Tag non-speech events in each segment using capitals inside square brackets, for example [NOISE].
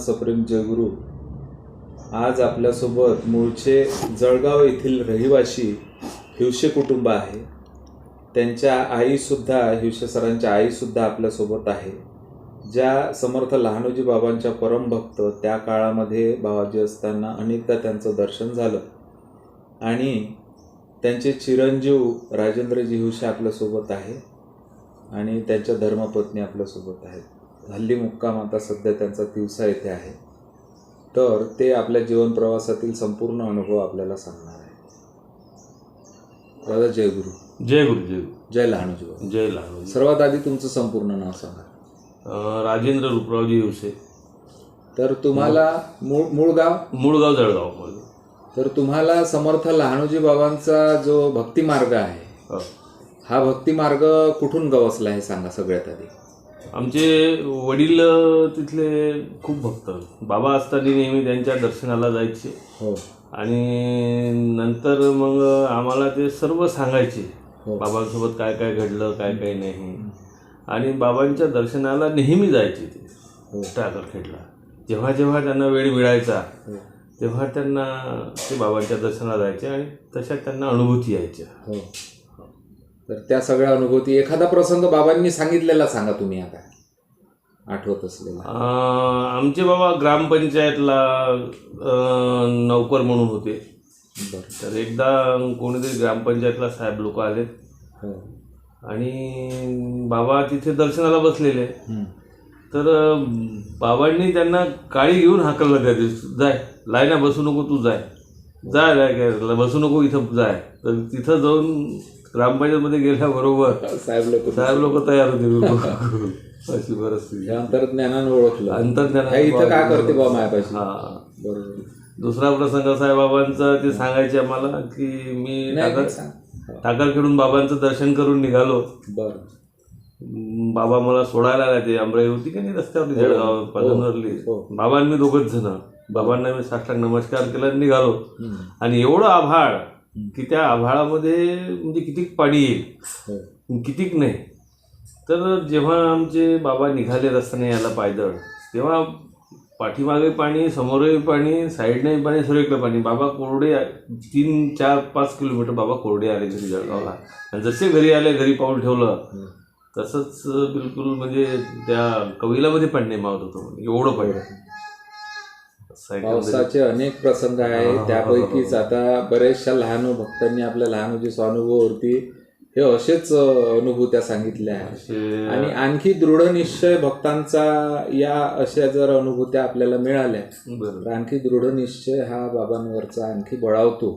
भक्तांना सप्रेम जयगुरु. आज आपल्यासोबत मूळचे जळगाव येथील रहिवासी हिवशे कुटुंब आहे. त्यांच्या आईसुद्धा हिवशे सरांच्या आईसुद्धा आपल्यासोबत आहे. ज्या समर्थ लहानोजी बाबांच्या परमभक्त त्या काळामध्ये बाबाजी असताना अनेकदा त्यांचं दर्शन झालं. आणि त्यांचे चिरंजीव राजेंद्रजी हिवशे आपल्यासोबत आहे. आणि त्यांच्या धर्मपत्नी आपल्यासोबत आहेत. हल्ली मुक्काम आता सध्या त्यांचा दिवसा येथे आहे. तर ते आपल्या जीवन प्रवासातील संपूर्ण अनुभव आपल्याला सांगणार आहे. दादा जय गुरु. जय गुरु जय गुरु. जय लहानोजी जय लहान सर्वात आधी तुमचं संपूर्ण नाव सांगा. राजेंद्र रुपरावजी हिवसे तर तुम्हाला मूळ मूळ गाव? मूळगाव जळगावमध्ये तर तुम्हाला समर्थ लहानोजी बाबांचा जो भक्ती मार्ग आहे हो. हा भक्ती मार्ग कुठून गवसला हे सांगा सगळ्यात आधी. आमचे वडील तिथले खूप भक्त. बाबा असताना नेहमी त्यांच्या दर्शनाला जायचे. हो. आणि नंतर मग आम्हाला ते सर्व सांगायचे. हो. बाबांसोबत काय काय घडलं काय काय नाही. आणि बाबांच्या दर्शनाला नेहमी जायचे ते. हो. टाकरखेडला जेव्हा जेव्हा त्यांना वेळ मिळायचा हो. तेव्हा त्यांना ते बाबांच्या दर्शनाला जायचे आणि तशा त्यांना अनुभूती यायच्या. हो. तर त्या सगळ्या अनुभूती एखादा प्रसंग बाबांनी सांगितलेला सांगा तुम्ही आता. आठवत असलेला. आमचे बाबा ग्रामपंचायतला नौकर म्हणून होते. बरं. तर एकदा कोणीतरी ग्रामपंचायतला साहेब लोक आले हो. आणि बाबा तिथे दर्शनाला बसलेले. तर बाबांनी त्यांना काळी घेऊन हाकललं त्या दिवशी. जाय लायना बसू नको तू जाय. जाय काय बसू नको इथं जाय. तर तिथं जाऊन ग्रामपंचायतमध्ये गेल्याबरोबर साहेब लोक साहेब लोक तयार होते [LAUGHS] अशी परिस्थिती. हे अंतर्ज्ञानानं ओळखलं. अंतर्ज्ञानानं हे इथं काय करते बा मायापाशी? हा. बरोबर. दुसरा प्रसंग साईबाबांचा ते सांगायचे आम्हाला की मी. हो. टाकरखेडून बाबांचं दर्शन करून निघालो. बरं. बाबा मला सोडायला आला ते अमराई होती का नाही रस्त्यावरती जळगाव पदनवरली हो. बाबांनी दोघंच जण. बाबांना मी साष्टांग नमस्कार केला आणि निघालो. आणि एवढं आभाळ की त्या आभाळामध्ये म्हणजे कितीक पाणी येईल? हो. कितीक नाही. तर जेव्हा आमचे बाबा निघाले रस्त्याने यायला पायदळ तेव्हा पाठीमागे पाणी समोरही पाणी साईडने पाणी सर्वीकडे पाणी. बाबा कोरडे तीन चार पाच किलोमीटर बाबा कोरडे आले घरी जळगावला. आणि जसे घरी आले घरी पाऊल ठेवलं तसंच बिलकुल म्हणजे त्या कविलामध्ये पण नाही मावत होतं. म्हणजे एवढं पाहिजे पावसाचे अनेक प्रसंग आहे त्यापैकीच आता बरेचशा लहान भक्तांनी आपल्या लहानोजी स्वानुभवावरती हे असेच अनुभूत्या सांगितल्या. आहेत आणि आणखी दृढ निश्चय भक्तांचा या अशा जर अनुभूत्या आपल्याला मिळाल्या तर आणखी दृढ निश्चय हा बाबांवरचा आणखी बळावतो.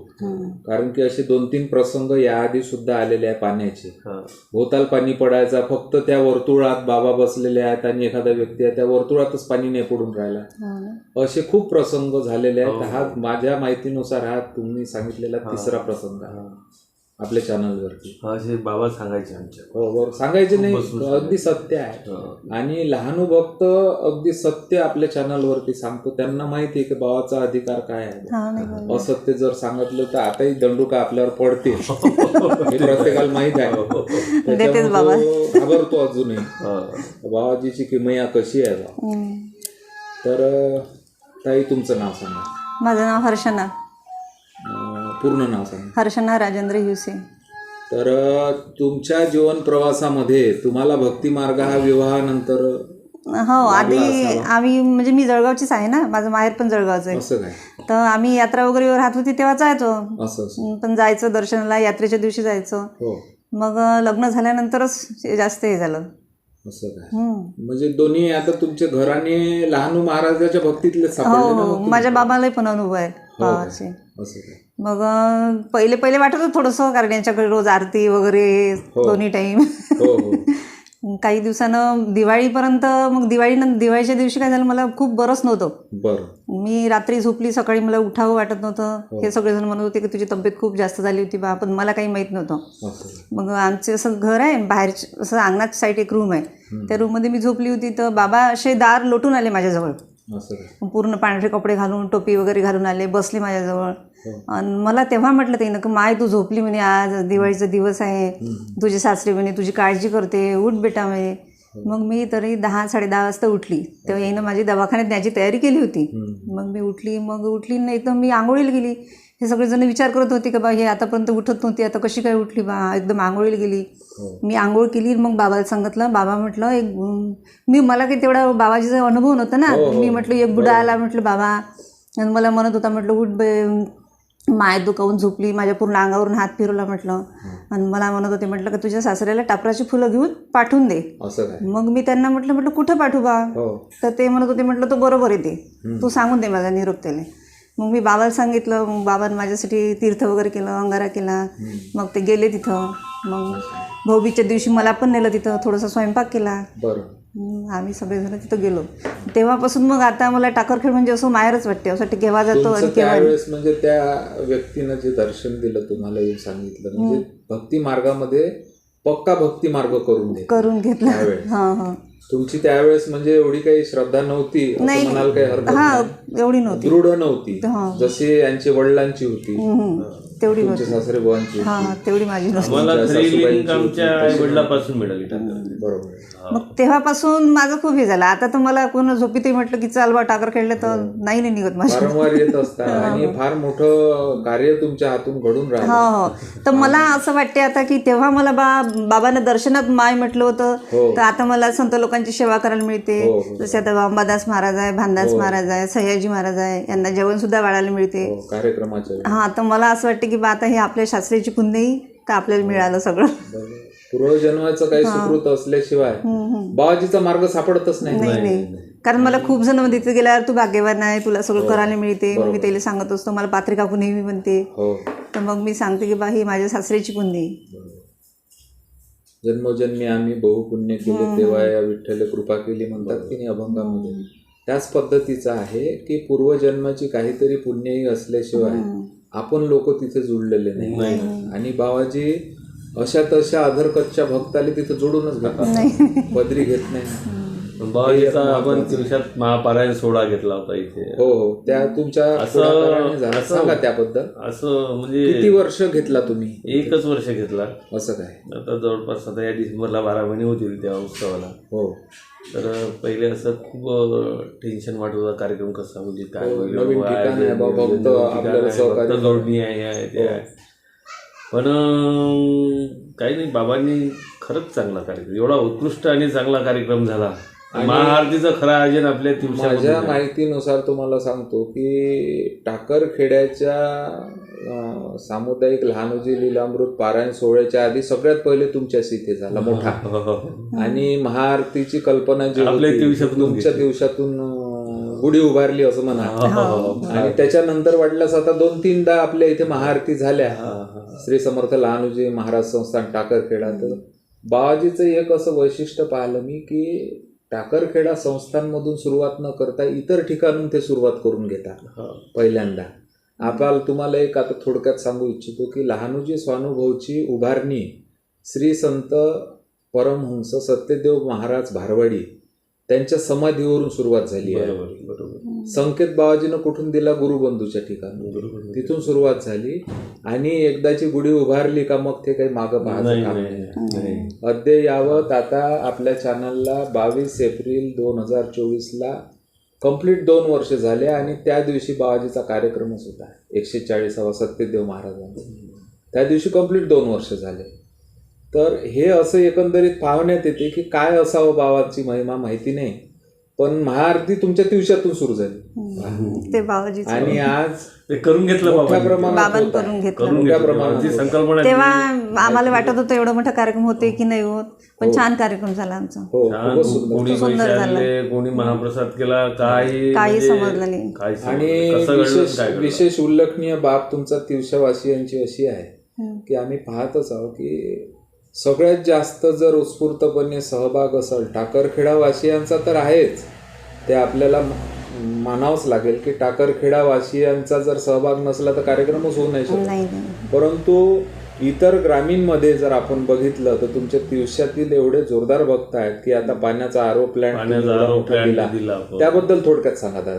कारण की असे दोन तीन प्रसंग याआधी सुद्धा आलेले आहे पाण्याचे. हा. भोवताल पाणी पडायचा फक्त त्या वर्तुळात बाबा बसलेले आहेत आणि एखादा व्यक्ती आहे त्या वर्तुळातच पाणी नाही पडून राहिला. असे खूप प्रसंग झालेले आहेत. हा माझ्या माहितीनुसार हा तुम्ही सांगितलेला तिसरा प्रसंग आहे. आपल्या चॅनलवरती असे बाबा सांगायचे आमच्या. हो बरोबर सांगायचे नाही बसून अगदी सत्य आहे. हा. आणि लहानू भक्त अगदी सत्य आपल्या चॅनलवरती सांगतो. त्यांना माहिती आहे की बाबाचा अधिकार काय आहे. असत्य जर सांगितलं तर आताही दंडुका आपल्यावर पडते हे प्रत्येकाला माहीत आहे. त्याच्यामुळे तो घाबरतो अजूनही. हा. बाबाजीची किमया कशी आहे बा? तर ताई तुमचं नाव सांगा. माझं नाव हर्षना. पूर्ण नाव सांगा. हर्षना राजेंद्र हिवसे. तर तुमच्या जीवन प्रवासामध्ये तुम्हाला भक्ती मार्ग हा विवाहानंतर हो आधी आम्ही म्हणजे मी जळगावचीच आहे ना माझं माहेर पण जळगावचं आहे. असं काय? तर आम्ही यात्रा वगैरे राहत होती तेव्हा जायचो. असं असं. पण जायचं दर्शनाला यात्रेच्या दिवशी जायचो. हो. मग लग्न झाल्यानंतरच जास्त हे झालं. असं काय? हम्म. म्हणजे दोन्ही आता तुमच्या घराने लहानू महाराजाच्या भक्तीतले हो सापडले ना हो मग माझ्या बाबालाही पण अनुभव आहे. असं. काय मग पहिले पहिले वाटत होतं थोडंसं कारण यांच्याकडे रोज आरती वगैरे दोन्ही टाईम हो हो. [LAUGHS] काही दिवसानं दिवाळीपर्यंत मग दिवाळीनं दिवाळीच्या दिवशी काय झालं मला खूप बरंच नव्हतं. बरं. मी रात्री झोपली सकाळी मला उठावं वाटत नव्हतं. हे. सगळेजण म्हणत होते की तुझी तब्येत खूप जास्त झाली होती बा पण मला काही माहीत नव्हतं. असं मग आमचे असं घर आहे बाहेर असं अंगणात साईड एक रूम आहे. त्या रूममध्ये मी झोपली होती तर बाबा असे दार लोटून आले माझ्याजवळ. पूर्ण पांढरे कपडे घालून टोपी वगैरे घालून आले बसले माझ्याजवळ. आणि मला तेव्हा म्हटलं ते की माय तू झोपली म्हणे आज दिवाळीचा दिवस आहे. तुझे सासरे म्हणे तुझी काळजी करते उठ बेटा म्हणे. मग मी तरी दहा साडे दहा वाजता उठली. तेव्हा येईनं माझी दवाखान्यात न्यायची तयारी केली होती. मग मी उठली मग उठली नाही एकदम मी आंघोळीला गेली. हे सगळेजण विचार करत होते की बा हे आतापर्यंत उठत नव्हती आता कशी काय उठली बा? एकदम आंघोळीला गेली. हो. मी आंघोळ केली मग बाबाला सांगितलं बाबा म्हटलं एक मी मला काही तेवढा बाबाजीचा अनुभव नव्हता ना. हो, हो. मी म्हटलं एक बुडा आला म्हटलं बाबा. आणि मला म्हणत होता म्हटलं उठ बे. माय दुखावून झोपली माझ्या पूर्ण अंगावरून हात फिरवला म्हटलं. आणि मला म्हणत होते म्हटलं की तुझ्या सासऱ्याला टापराची फुलं घेऊन पाठवून दे. मग मी त्यांना म्हटलं म्हटलं कुठं पाठवू बा? तर ते म्हणत होते म्हटलं तो बरोबर येते तू. सांगून दे माझा निरोप त्याला. मग मी बाबाला सांगितलं मग बाबांनी माझ्यासाठी तीर्थ वगैरे केलं अंगारा केला. मग ते गेले तिथं. मग भाऊबीजच्या दिवशी मला पण नेलं तिथं थोडासा स्वयंपाक केला. आम्ही सगळेजण तिथं गेलो. तेव्हापासून मग आता मला टाकरखेड म्हणजे असं माहेरच वाटते असं केव्हा जातो आणि केव्हा म्हणजे त्या व्यक्तीनं जे दर्शन दिलं तुम्हाला सांगितलं. म्हणजे भक्ती मार्गामध्ये पक्का भक्ती मार्ग करून करून घेतला त्यावेळेस. हां हां तुमची त्यावेळेस म्हणजे एवढी काही श्रद्धा नव्हती असं नाही. म्हणाल काही हरकत हां नाही. एवढी नव्हती दृढ नव्हती हा. जशी यांची वडिलांची होती हम्म. तेवढी सासरे बुवांची. हां हां तेवढी माझी नव्हती आम्हाला तुमच्या खरी सासूबाईंची लिंक आमच्या आई वडिलापासून मिळाली. टाकर बरोबर. आहे. मग तेव्हापासून माझं खूप हे झालं. आता तर मला कोण झोपीतही म्हटलं की चाल बा टाकर खेळले तर नाही नाही निघत माझ्या वारंवार येत असता [LAUGHS] आणि फार मोठं कार्य तुमच्या हातून घडून राहिलं. हो हो. तर मला असं वाटते आता की तेव्हा मला बा बाबांना दर्शनात माय म्हटलं होतं. हो. तर आता मला संत लोकांची सेवा करायला मिळते. हो, हो. जसे आता अंबादास महाराज आहे भानदास महाराज आहे सयाजी महाराज आहे यांना जेवण सुद्धा वाढायला मिळते. हो, कार्यक्रमाच्या वेळी. हा तर मला असं वाटते की बा आता हे आपल्या शास्त्रीची पुण्यही तर आपल्याला मिळालं सगळं. पूर्वजन्माचं काही सुकृत असल्याशिवाय. बाबाजीचा मार्ग सापडतच नाही. नाही नाही. कारण मला खूप जण म्हणते तिथे गेल्यावर तू भाग्यवान आहे तुला हो. सगळं करायला मिळते. मग मी त्याला सांगत असतो मला पात्री काकू नेहमी म्हणते. हो. तर मग मी सांगते की बा ही माझ्या सासऱ्याची पुण्य. जन्मोजन्मी आम्ही बहुपुण्य केले तेव्हा या विठ्ठल कृपा केली म्हणतात की नाही अभंगामध्ये. त्याच पद्धतीचं आहे की पूर्वजन्माची काहीतरी पुण्यही असल्याशिवाय आपण लोक तिथे जुळलेले नाही. आणि बाबाजी अशा तशा अधरकच्च्या भक्ताले तिथे जोडूनच घेतात पदरी घेत नाही. बाबाजीचा आपण दिवसात महापारायण सोहळा घेतला होता इथे. हो हो. त्या तुमच्या असं- पुढाकाराने झालं. असं- सांगा त्याबद्दल. असं किती म्हणजे वर्ष घेतला तुम्ही एकच वर्ष घेतला. असं काय? आता जवळपास आता या डिसेंबरला बारा महिने होतील त्या उत्सवाला. हो. तर पहिले असं खूप टेन्शन वाटत होता कार्यक्रम कसा म्हणजे काय हो, होईल, नवीन बाबा, ठिकाण आहे, नवीन बाबा, भक्त ठिकाण आहे, भक्त जोडणी आहे हे आहे ते आहे पण अं, काही नाही बाबांनी खरंच चांगला कार्यक्रम एवढा उत्कृष्ट आणि चांगला कार्यक्रम झाला. महाआरतीचं खरं आयोजन आपल्या माझ्या माहितीनुसार तुम्हाला सांगतो की टाकरखेड्याच्या सामुदायिक लहानोजी लीलामृत पारायण सोहळ्याच्या आधी सगळ्यात पहिले तुमच्याच इथे झाला मोठा. हो, हो. आणि महाआरतीची कल्पना जी तुमच्या दिवसातून गुढी उभारली असं म्हणा. हो, हो, हो. आणि त्याच्यानंतर वाटल्यास आता दोन तीनदा आपल्या इथे महाआरती झाल्या. हा, हा. श्री समर्थ लहानोजी महाराज संस्थान टाकरखेडा. तर बाबाजीचं एक असं वैशिष्ट्य पाहिलं मी की टाकरखेडा संस्थांमधून सुरुवात न करता इतर ठिकाणून ते सुरुवात करून घेतात. पहिल्यांदा. आपण तुम्हाला एक आता थोडक्यात सांगू इच्छितो की लहानोजी स्वानुभवची उभारणी श्री संत परमहंस सत्यदेव महाराज भारवाडी त्यांच्या समाधीवरून सुरुवात झाली आहे. संकेत बाबाजीनं कुठून दिला? गुरुबंधूच्या ठिकाणी. तिथून सुरुवात झाली आणि एकदाची गुढी उभारली का मग ते काही मागं पाहायचं अद्ययावत आता आपल्या चॅनलला बावीस एप्रिल दोन हजार चोवीसला कंप्लीट दोन वर्ष झाले आणि त्या दिवशी बाबाजीचा कार्यक्रमच होता एकशे चाळीसावा सत्यदेव महाराजांचा. त्या दिवशी कंप्लीट दोन वर्ष झाले. तर हे असं एकंदरीत पाहण्यात येते की काय असावं बाबाची महिमा माहिती नाही. पण महाआरती तुमच्या दिवसातून सुरू झाली ते बाबाजीचं आणि आज ते करून घेतलं मोठ्या प्रमाणात. करून घेतलं मोठ्या प्रमाणात. संकल्पना तेव्हा आम्हाला वाटत होतं एवढा मोठा कार्यक्रम होते की नाही होत पण छान कार्यक्रम झाला आमचा हो छान खूपच सुंदर कोणी सुंदर पैसे झालं. आणले कोणी महाप्रसाद केला काही काही म्हणजे समजलं नाही. काही समजलं आणि नाही. कसं घडलं विशेष काय घडलं. विशेष उल्लेखनीय बाब तुमचा तिवशावासियांची अशी आहे. की आम्ही पाहतच आहोत की सगळ्यात जास्त जर उत्स्फूर्तपणे सहभाग असेल टाकरखेडावासियांचा तर आहेच. ते आपल्याला मानावंच लागेल की टाकरखेडावासियांचा जर सहभाग नसला तर कार्यक्रमच होऊ नाही शकत. नाही नाही. परंतु इतर ग्रामीणमध्ये जर आपण बघितलं तर तुमच्या दिवसातील एवढे जोरदार भक्त आहेत की आता पाण्याचा आरो प्लॅन्ट पाण्याचा आरो plant दिला आपण. त्याबद्दल थोडक्यात सांगा दादा.